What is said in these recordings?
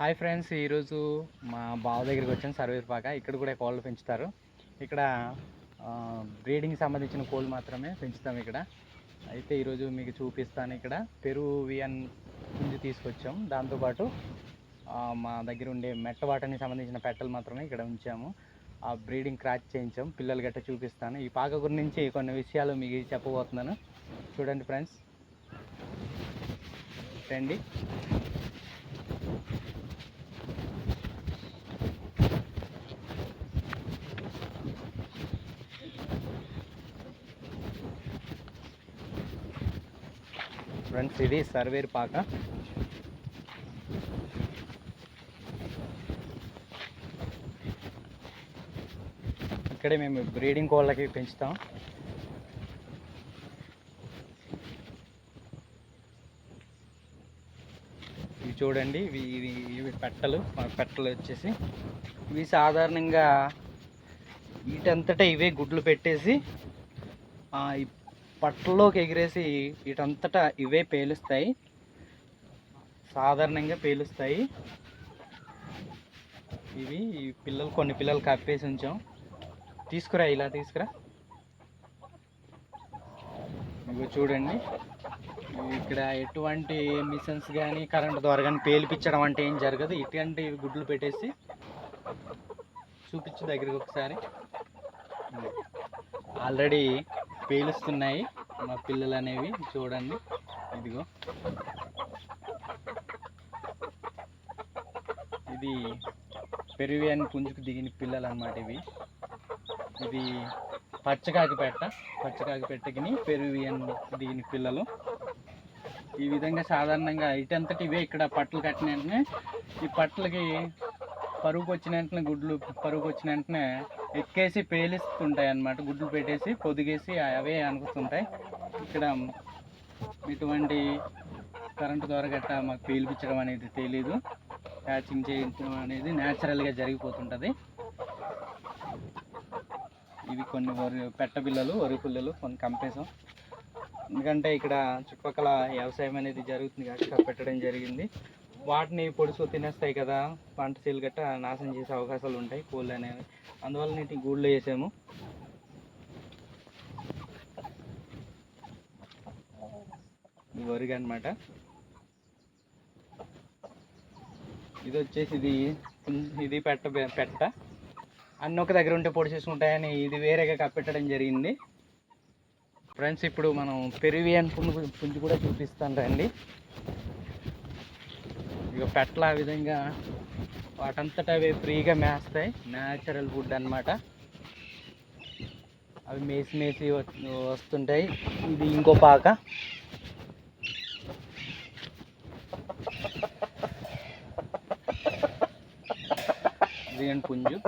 Hi friends ఈరోజు మా బావ దగ్గరికి వచ్చాను సర్వేపాక ఇక్కడ కూడా కోళ్ళు పెంచుతారు. ఇక్కడ బ్రీడింగ్ సంబంధించిన కోళ్ళు మాత్రమే పెంచుతాం ఇక్కడ. అయితే ఈరోజు మీకు చూపిస్తాను ఇక్కడ. పెరువియన్ పుంజు తీసుకొచ్చాం. దాంతోపాటు మా దగ్గర ఉండే మెట్ట వాటని సంబంధించిన పెట్టలు మాత్రమే ఇక్కడ ఉంచాము. ఆ బ్రీడింగ్ క్రాచ్ చేయించాం. పిల్లలు గట్ట చూపిస్తాను. ఈ పాక గురించి కొన్ని విషయాలు మీకు చెప్పబోతున్నాను. చూడండి ఫ్రెండ్స్. రండి. ఫ్రెండ్స్ ఇది సర్వేర్ పాక. ఇక్కడే మేము బ్రీడింగ్ కోళ్ళకి పెంచుతాం. ఇవి చూడండి ఇవి ఇవి ఇవి పెట్టలు పెట్టలు వచ్చేసి. ఇవి సాధారణంగా వీటంతటా ఇవే గుడ్లు పెట్టేసి పట్టలోకి ఎగిరేసి వీటంతటా ఇవే పేలుస్తాయి. సాధారణంగా పేలుస్తాయి. ఇవి పిల్లలు కొన్ని పిల్లలు కప్పేసి ఉంచాం. తీసుకురా ఇలా తీసుకురా. ఇగో చూడండి. ఇక్కడ ఎటువంటి మిషన్స్ కానీ కరెంట్ ద్వారా కానీ పేలిపించడం అంటే ఏం జరగదు. ఇటువంటి గుడ్లు పెట్టేసి చూపించు దగ్గరికి ఒకసారి. ఆల్రెడీ పేలుస్తున్నాయి. మా పిల్లలు అనేవి చూడండి. ఇదిగో. ఇది పెరువియన్ పుంజుకు దిగిన పిల్లలు అన్నమాట ఇవి. ఇది పచ్చకాకి పెట్ట పచ్చకాకి పెట్టకిని పెరువియన్ దిగిన పిల్లలు. ఈ విధంగా సాధారణంగా ఇటంతటి ఇవే ఇక్కడ పట్టలు కట్టిన వెంటనే ఈ పట్టలకి పరుగుకు వచ్చిన వెంటనే గుడ్లు పరుగుకు వచ్చిన వెంటనే ఎక్కేసి పేలిస్తుంటాయి అన్నమాట గుడ్లు పెట్టేసి పొదిగేసి అవే అనుకుతుంటాయి. ఇక్కడ ఇటువంటి కరెంటు ద్వారా గట్ట మాకు పేలిపించడం అనేది తెలీదు. ప్యాచింగ్ చేయించడం అనేది న్యాచురల్గా జరిగిపోతుంటుంది. ఇవి కొన్ని వరి పెట్ట పిల్లలు వరి పిల్లలు కొన్ని కంపేసాం ఎందుకంటే ఇక్కడ చుట్టుపక్కల వ్యవసాయం అనేది జరుగుతుంది కాబట్టి పెట్టడం జరిగింది. వాటిని పొడుసు తినేస్తాయి కదా పంట చేలు గట్ట నాశనం చేసే అవకాశాలు ఉంటాయి కోళ్ళు అనేవి. అందువల్ల నీటి గూళ్ళు వేసాము. వరిగా అనమాట ఇది వచ్చేసి ఇది ఇది పెట్ట పెట్ట. అన్ని ఒక దగ్గర ఉంటే పొడి చేసుకుంటాయని ఇది వేరేగా కప్పెట్టడం జరిగింది. ఫ్రెండ్స్ ఇప్పుడు మనం పెరివియన్ పుంజు పుంజు కూడా చూపిస్తాను రండి. ఇక పెట్టలు ఆ విధంగా వాటంతటా అవి ఫ్రీగా మేస్తాయి. న్యాచురల్ ఫుడ్ అన్నమాట. అవి మేసి మేసి వస్తుంటాయి. ఇది ఇంకో పాక. ఇది పుంజు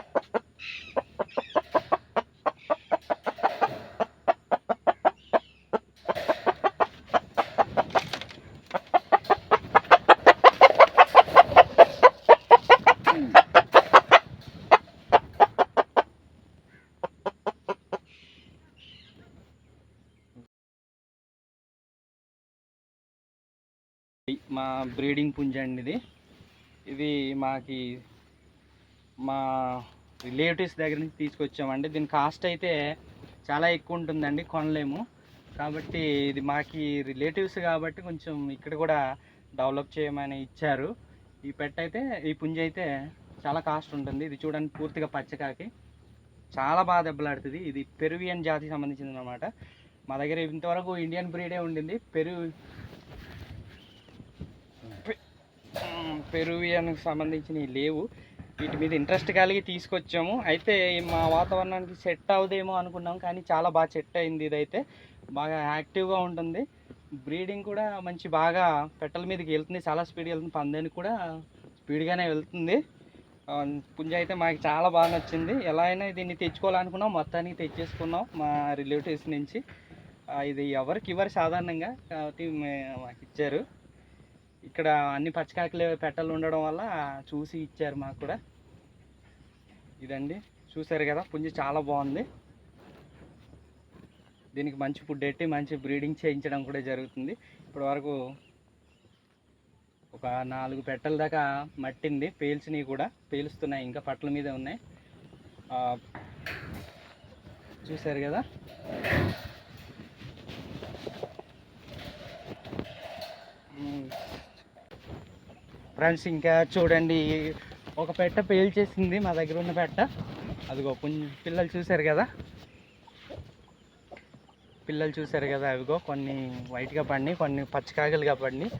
మా బ్రీడింగ్ పుంజ అండి ఇది. ఇది మాకి మా రిలేటివ్స్ దగ్గర నుంచి తీసుకొచ్చామండి. దీని కాస్ట్ అయితే చాలా ఎక్కువ ఉంటుందండి కొనలేము. కాబట్టి ఇది మాకి రిలేటివ్స్ కాబట్టి కొంచెం ఇక్కడ కూడా డెవలప్ చేయమని ఇచ్చారు. ఈ పెట్ట అయితే ఈ పుంజ అయితే చాలా కాస్ట్ ఉంటుంది. ఇది చూడండి పూర్తిగా పచ్చకాకి. చాలా బాగా దెబ్బలాడుతుంది. ఇది పెరువియన్ జాతికి సంబంధించింది అనమాట మా దగ్గర ఇంతవరకు ఇండియన్ బ్రీడే ఉండింది. పెరు పెరువియన్కి సంబంధించినవి లేవు. వీటి మీద ఇంట్రెస్ట్ కలిగి తీసుకొచ్చాము. అయితే మా వాతావరణానికి సెట్ అవుదేమో అనుకున్నాం. కానీ చాలా బాగా సెట్ అయింది ఇదైతే. బాగా యాక్టివ్గా ఉంటుంది. బ్రీడింగ్ కూడా మంచి బాగా పెట్టల మీదకి వెళ్తుంది. చాలా స్పీడ్గా వెళ్తుంది. పందానికి కూడా స్పీడ్గానే వెళ్తుంది. పుంజ అయితే మాకు చాలా బాగా నచ్చింది. ఎలా అయినా దీన్ని తెచ్చుకోవాలనుకున్నాం. మొత్తానికి తెచ్చేసుకున్నాం మా రిలేటివ్స్ నుంచి. ఇది ఎవరికి ఇవ్వరు సాధారణంగా. కాబట్టి మాకు ఇచ్చారు. ఇక్కడ అన్ని పచ్చకాకులు పెట్టలు ఉండడం వల్ల చూసి ఇచ్చారు మాకు కూడా. ఇదండి. చూసారు కదా పుంజి చాలా బాగుంది. దీనికి మంచి ఫుడ్ పెట్టి మంచి బ్రీడింగ్ చేయించడం కూడా జరుగుతుంది. ఇప్పటి వరకు ఒక నాలుగు పెట్టల దాకా మట్టింది పేల్చినవి కూడా పేలుస్తున్నాయి ఇంకా పట్ల మీదే ఉన్నాయి. చూసారు చూశారు కదా? ఫ్రెండ్స్ ఇంకా చూడండి ఒక పెట్ట పేల్చేసింది మా దగ్గర ఉన్న పెట్ట. అదిగో కొంచెం పిల్లలు చూశారు కదా? పిల్లలు చూశారు కదా అవిగో కొన్ని వైట్గా పడినాయి కొన్ని పచ్చకాగలుగా పడినాయి.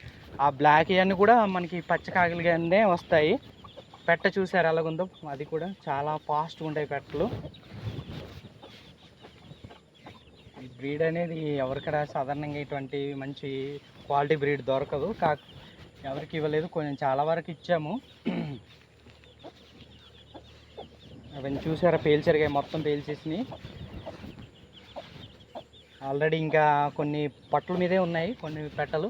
ఆ బ్లాక్ ఇవన్నీ కూడా మనకి పచ్చకాగలుగానే వస్తాయి. పెట్ట చూసారు ఎలాగుందో? అది కూడా చాలా ఫాస్ట్గా ఉంటాయి పెట్టలు. ఈ బ్రీడ్ అనేది ఎవరికడా సాధారణంగా ఇటువంటి మంచి క్వాలిటీ బ్రీడ్ దొరకదు. కా ఎవరికి ఇవ్వలేదు కొంచెం చాలా వరకు ఇచ్చాము. అవన్నీ చూసారా పేల్చరిగా మొత్తం పేల్చేసినాయి. ఆల్రెడీ ఇంకా కొన్ని పట్ల మీదే ఉన్నాయి కొన్ని పెట్టలు.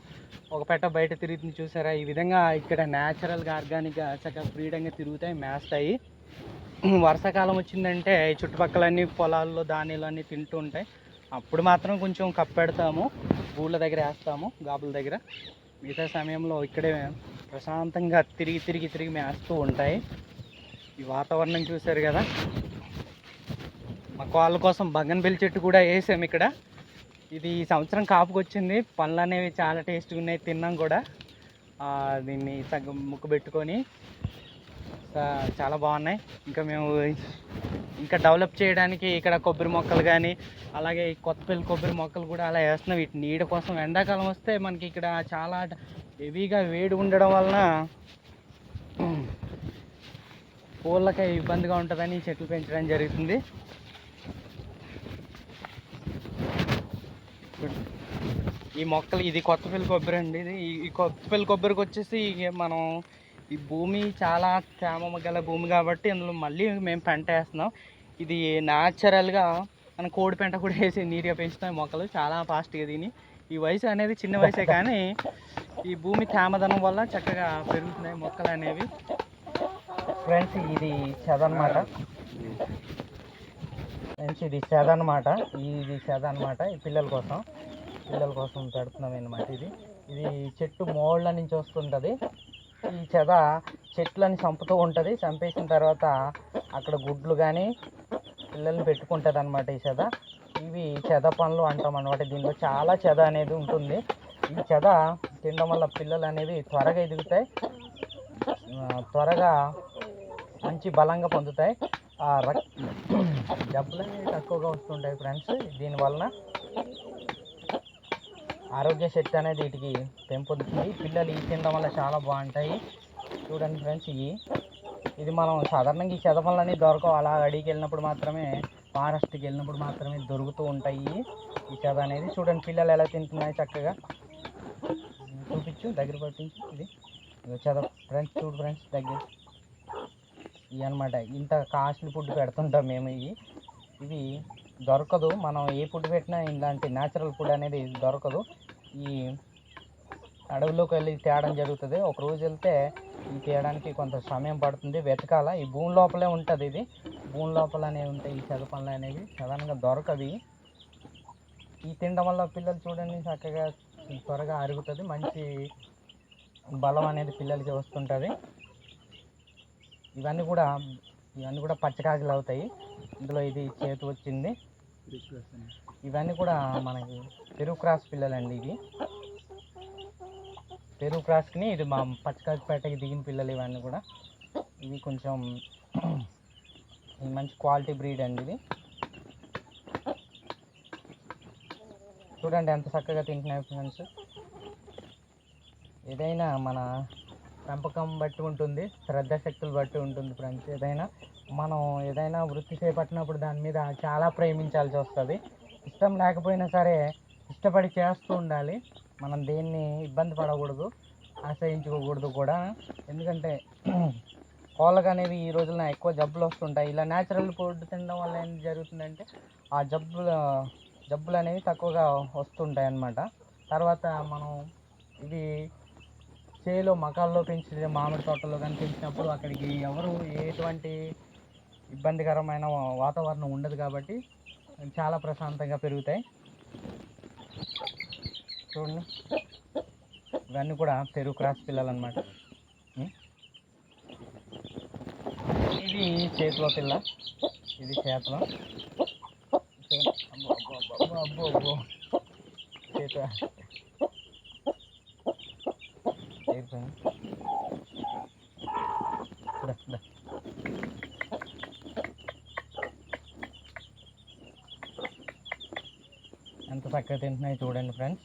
ఒక పెట్ట బయట తిరుగుతుంది చూసారా ఈ విధంగా ఇక్కడ న్యాచురల్గా ఆర్గానిక్గా చక్కగా ఫ్రీడంగా తిరుగుతాయి మేస్తాయి. వర్షాకాలం వచ్చిందంటే చుట్టుపక్కలన్నీ పొలాల్లో ధాన్యాలు అన్నీ తింటూ ఉంటాయి. అప్పుడు మాత్రం కొంచెం కప్పెడతాము గూళ్ళ దగ్గర వేస్తాము గాబుల దగ్గర. మిగతా సమయంలో ఇక్కడే ప్రశాంతంగా తిరిగి తిరిగి తిరిగి మేస్తూ ఉంటాయి. ఈ వాతావరణం చూశారు కదా? మా కోళ్ళ కోసం బగన్బెల్లి చెట్టు కూడా వేసాం ఇక్కడ. ఇది ఈ సంవత్సరం కాపుకొచ్చింది పళ్ళు పండ్లు అనేవి చాలా టేస్ట్గా ఉన్నాయి. తిన్నాం కూడా. దీన్ని సగం ముక్కు పెట్టుకొని. చాలా బాగున్నాయి. ఇంకా మేము ఇంకా డెవలప్ చేయడానికి ఇక్కడ కొబ్బరి మొక్కలు కానీ అలాగే ఈ కొత్తపల్లి కొబ్బరి మొక్కలు కూడా అలా వేస్తున్నాం. వీటి నీడ కోసం ఎండాకాలం వస్తే మనకి ఇక్కడ చాలా హెవీగా వేడి ఉండడం వలన పూలకి ఇబ్బందిగా ఉంటుందని చెట్లు పెంచడం జరుగుతుంది. ఈ మొక్కలు ఇది కొత్తపల్లి కొబ్బరి అండి. ఇది ఈ- కొత్తపల్లి కొబ్బరికి వచ్చేసి ఇక మనం ఈ భూమి చాలా తేమ గల భూమి కాబట్టి అందులో మళ్ళీ మేము పెంట వేస్తున్నాం. ఇది న్యాచురల్గా మన కోడి పెంట కూడా వేసి నీట్గా పెంచుతాం మొక్కలు. చాలా ఫాస్ట్గా తిని ఈ వయసు అనేది చిన్న వయసే కానీ ఈ భూమి తేమదనం వల్ల చక్కగా పెరుగుతున్నాయి మొక్కలు అనేవి. ఫ్రెండ్స్ ఇది చెద అనమాట ఫ్రెండ్స్ ఇది చెద అనమాట ఇది చెద అనమాట ఈ పిల్లల కోసం. పిల్లల కోసం పెడుతున్నాం అనమాట ఇది. ఇది చెట్టు మోళ్ళ నుంచి వస్తుంటుంది. చెద చెట్లని చంపుతూ ఉంటుంది. చంపేసిన తర్వాత అక్కడ గుడ్లు కానీ పిల్లల్ని పెట్టుకుంటుంది అనమాట ఈ చెద. ఇవి చెద పనులు అంటాం అనమాట దీనిలో చాలా చెద అనేది ఉంటుంది. ఈ చెద తినడం వల్ల పిల్లలు అనేవి త్వరగా ఎదుగుతాయి. త్వరగా మంచి బలంగా పొందుతాయి. ఆ రక్ జబ్బులు అనేవి తక్కువగా వస్తుంటాయి ఫ్రెండ్స్. దీనివలన ఆరోగ్య శక్తి అనేది వీటికి పెంపొందుతుంది. పిల్లలు ఈ తినడం వల్ల చాలా బాగుంటాయి. చూడండి ఫ్రెండ్స్ ఇవి. ఇది మనం సాధారణంగా ఈ చెదపళ్ళని దొరకవు. అలా అడిగి వెళ్ళినప్పుడు మాత్రమే ఫారెస్ట్కి వెళ్ళినప్పుడు మాత్రమే దొరుకుతూ ఉంటాయి ఈ చెద అనేది. చూడండి పిల్లలు ఎలా తింటున్నాయి చక్కగా. చూపించు దగ్గర పట్టించు. ఇది. చెద ఫ్రెండ్స్ చూడు ఫ్రెండ్స్ దగ్గర. ఇవి అనమాట ఇంత కాస్ట్లీ ఫుడ్ పెడుతుంటాం మేము ఇవి. ఇవి దొరకదు. మనం ఏ ఫుడ్ పెట్టినా ఇలాంటి న్యాచురల్ ఫుడ్ అనేది దొరకదు. ఈ అడవిలోకి వెళ్ళి తేయడం జరుగుతుంది. ఒక రోజు వెళ్తే ఈ తేయడానికి కొంత సమయం పడుతుంది. వెతకాల. ఈ భూమి లోపలే ఉంటుంది ఇది. భూమి లోపలనే ఉంటాయి. ఈ చదపనులు అనేవి సాధారణంగా దొరకవి. ఈ తినడం వల్ల పిల్లలు చూడండి చక్కగా త్వరగా అరుగుతుంది. మంచి బలం అనేది పిల్లలకి వస్తుంటుంది. ఇవన్నీ కూడా ఇవన్నీ కూడా పచ్చకాకులు అవుతాయి. ఇందులో ఇది చేతి వచ్చింది. ఇవన్నీ కూడా మనకి పెరుగు క్రాస్ పిల్లలండి ఇవి. పెరుగు క్రాస్కి ఇది మా పచ్చకాకిపేటకి దిగిన పిల్లలు ఇవన్నీ కూడా. ఇవి కొంచెం మంచి క్వాలిటీ బ్రీడ్ అండి ఇది చూడండి ఎంత చక్కగా తింటున్నాయి ఫ్రెండ్స్. ఏదైనా మన పెంపకం బట్టి ఉంటుంది శ్రద్ధ శక్తులు బట్టి ఉంటుంది ఫ్రెండ్స్. ఏదైనా మనం ఏదైనా వృత్తి చేపట్టినప్పుడు దాని మీద చాలా ప్రేమించాల్సి వస్తుంది. ఇష్టం లేకపోయినా సరే ఇష్టపడి చేస్తూ ఉండాలి. మనం దేన్ని ఇబ్బంది పడకూడదు ఆశ్రయించుకోకూడదు కూడా. ఎందుకంటే కోళ్ళకు అనేవి ఈ రోజున ఎక్కువ జబ్బులు వస్తుంటాయి. ఇలా న్యాచురల్ ఫుడ్ తినడం వల్ల ఏం జరుగుతుందంటే ఆ జబ్బులు జబ్బులు అనేవి తక్కువగా వస్తుంటాయి అన్నమాట. తర్వాత మనం ఇది చేలో మకాల్లో పెంచిన మామిడి తోటలో కానీ పెంచినప్పుడు అక్కడికి ఎవరు ఎటువంటి ఇబ్బందికరమైన వాతావరణం ఉండదు కాబట్టి చాలా ప్రశాంతంగా పెరుగుతాయి. చూడండి. ఇవన్నీ కూడా పెరుగు క్రాస్ పిల్లలు అనమాట ఇది చేతిలో పిల్ల. ఇది చేతిలో. అబ్బో అబ్బో అబ్బో అబ్బో. చేత ఎంత చక్కగా తింటున్నాయి చూడండి ఫ్రెండ్స్